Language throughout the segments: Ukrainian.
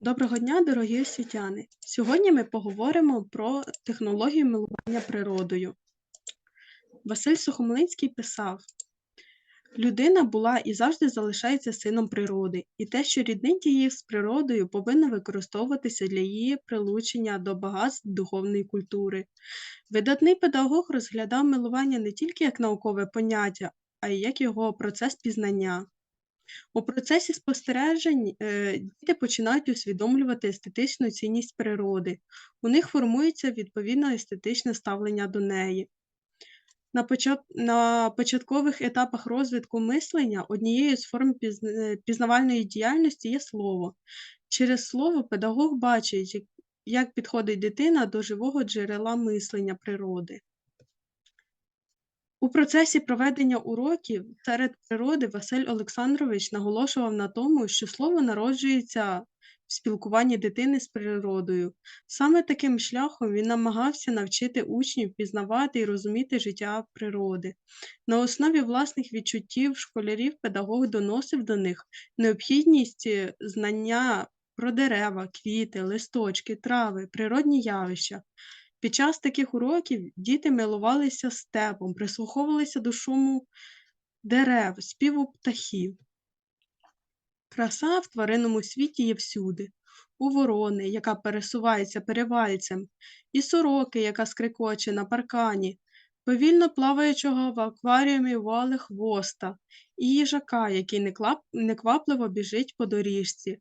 Доброго дня, дорогі освітяни! Сьогодні ми поговоримо про технологію милування природою. Василь Сухомлинський писав: Людина була і завжди залишається сином природи, і те, що ріднить її з природою, повинно використовуватися для її прилучення до багатств духовної культури. Видатний педагог розглядав милування не тільки як наукове поняття, а й як його процес пізнання. У процесі спостережень е, діти починають усвідомлювати естетичну цінність природи. У них формується відповідно естетичне ставлення до неї. На, на початкових етапах розвитку мислення однією з форм е, пізнавальної діяльності є слово. Через слово педагог бачить, як підходить дитина до живого джерела мислення природи. У процесі проведення уроків серед природи Василь Олександрович наголошував на тому, що слово народжується в спілкуванні дитини з природою. Саме таким шляхом він намагався навчити учнів пізнавати і розуміти життя природи. На основі власних відчуттів школярів педагог доносив до них необхідність знання про дерева, квіти, листочки, трави, природні явища. Під час таких уроків діти милувалися степом, прислуховувалися до шуму дерев, співу птахів. Краса в тваринному світі є всюди. У ворони, яка пересувається перевальцем, і сороки, яка скрикоче на паркані, повільно плаваючого в акваріумі вали хвоста, і їжака, який неквапливо біжить по доріжці.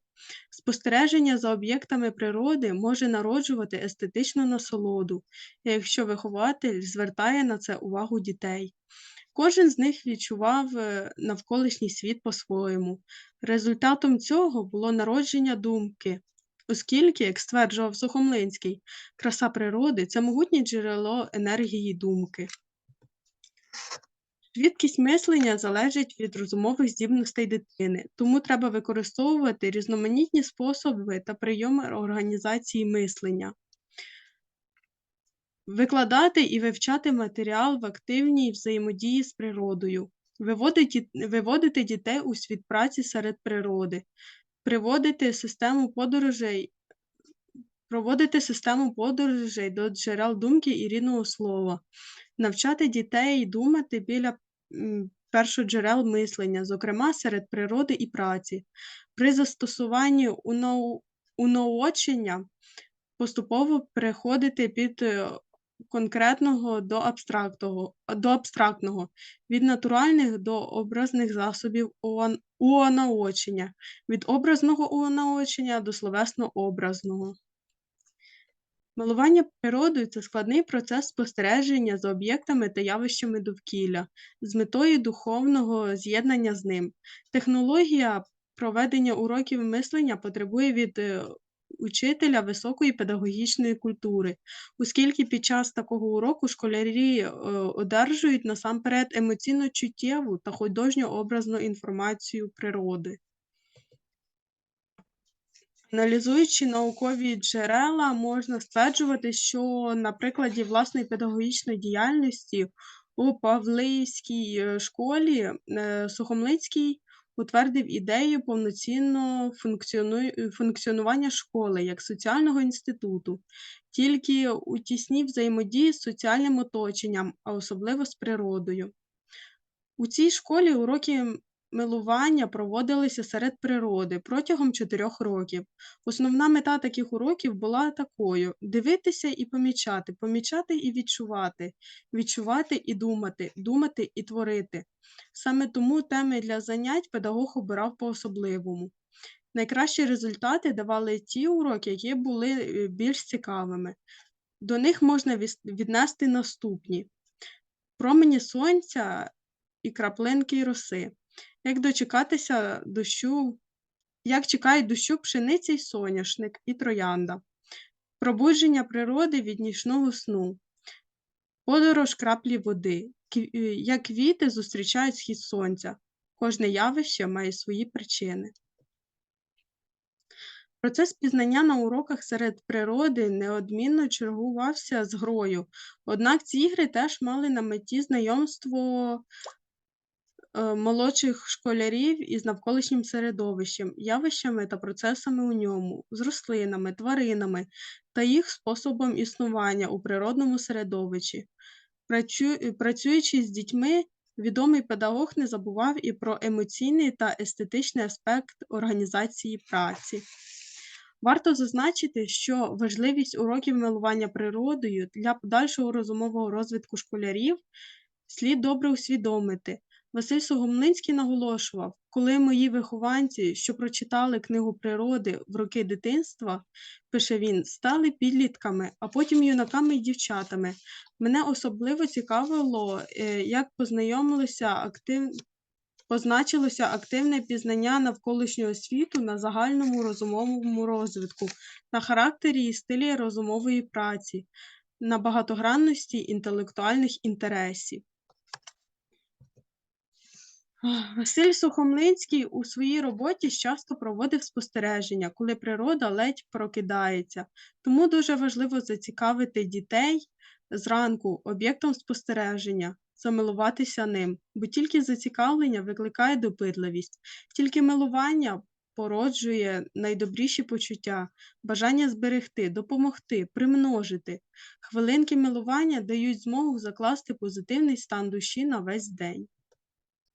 Спостереження за об'єктами природи може народжувати естетичну насолоду, якщо вихователь звертає на це увагу дітей. Кожен з них відчував е, навколишній світ по-своєму. Результатом цього було народження думки, оскільки, як стверджував Сухомлинський, краса природи це могутнє джерело енергії думки. Швидкість мислення залежить від розумових здібностей дитини, тому треба використовувати різноманітні способи та прийоми організації мислення. Викладати і вивчати матеріал в активній взаємодії з природою, виводити, дітей у світ праці серед природи, приводити систему подорожей, проводити систему подорожей до джерел думки і рідного слова, навчати дітей думати біля першоджерел мислення, зокрема серед природи і праці. При застосуванні унау- унаочення поступово переходити під е, конкретного до абстрактного, до абстрактного, від натуральних до образних засобів унаочення, від образного унаочення до словесно-образного. Милування природою це складний процес спостереження за об'єктами та явищами довкілля з метою духовного з'єднання з ним. Технологія проведення уроків мислення потребує від е, учителя високої педагогічної культури, оскільки під час такого уроку школярі е, одержують насамперед емоційно чуттєву та художньо-образну інформацію природи. Аналізуючи наукові джерела, можна стверджувати, що на прикладі власної педагогічної діяльності у Павлийській е, школі е, Сухомлинський утвердив ідею повноцінного функціонування школи як соціального інституту, тільки у тісній взаємодії з соціальним оточенням, а особливо з природою. У цій школі уроки милування проводилися серед природи протягом чотирьох років. Основна мета таких уроків була такою: дивитися і помічати, помічати і відчувати, відчувати і думати, думати і творити. Саме тому теми для занять педагог обирав по-особливому. Найкращі результати давали ті уроки, які були е, більш цікавими. До них можна віднести наступні: промені сонця і краплинки роси. Як дочекатися дощу, як чекають дощу пшениця й соняшник і троянда, пробудження природи від нічного сну, подорож краплі води, е, як квіти зустрічають схід сонця. Кожне явище має свої причини. Процес пізнання на уроках серед природи неодмінно чергувався з грою, однак ці ігри теж мали на меті знайомство е, молодших школярів із навколишнім середовищем, явищами та процесами у ньому, з рослинами, тваринами та їх способом існування у природному середовищі. Працю- Працюючи з дітьми, відомий педагог не забував і про емоційний та естетичний аспект організації праці. Варто зазначити, що важливість уроків милування природою для подальшого розумового розвитку школярів слід добре усвідомити. Василь Согомлинський наголошував, коли мої вихованці, що прочитали книгу природи в роки дитинства, пише він, стали підлітками, а потім юнаками і дівчатами. Мене особливо цікавило, е, як познайомилися актив... позначилося активне пізнання навколишнього світу на загальному розумовому розвитку, на характері і стилі розумової праці, на багатогранності інтелектуальних інтересів. Василь Сухомлинський у своїй роботі часто проводив спостереження, коли природа ледь прокидається. Тому дуже важливо зацікавити дітей зранку об'єктом спостереження, замилуватися ним, бо тільки зацікавлення викликає допитливість, тільки милування породжує найдобріші почуття, бажання зберегти, допомогти, примножити. Хвилинки милування дають змогу закласти позитивний стан душі на весь день.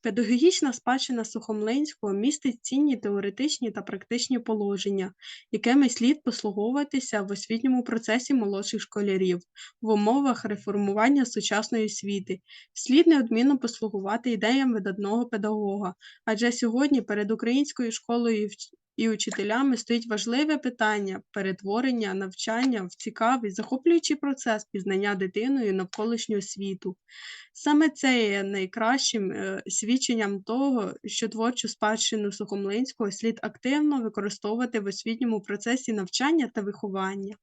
Педагогічна спадщина Сухомлинського містить цінні теоретичні та практичні положення, якими слід послуговуватися в освітньому процесі молодших школярів в умовах реформування сучасної освіти. Слід неодмінно послугувати ідеям видатного педагога, адже сьогодні перед українською школою і учителями стоїть важливе питання перетворення навчання в цікавий, захоплюючий процес пізнання дитиною навколишнього світу. Саме це є найкращим е, свідченням того, що творчу спадщину Сухомлинського слід активно використовувати в освітньому процесі навчання та виховання.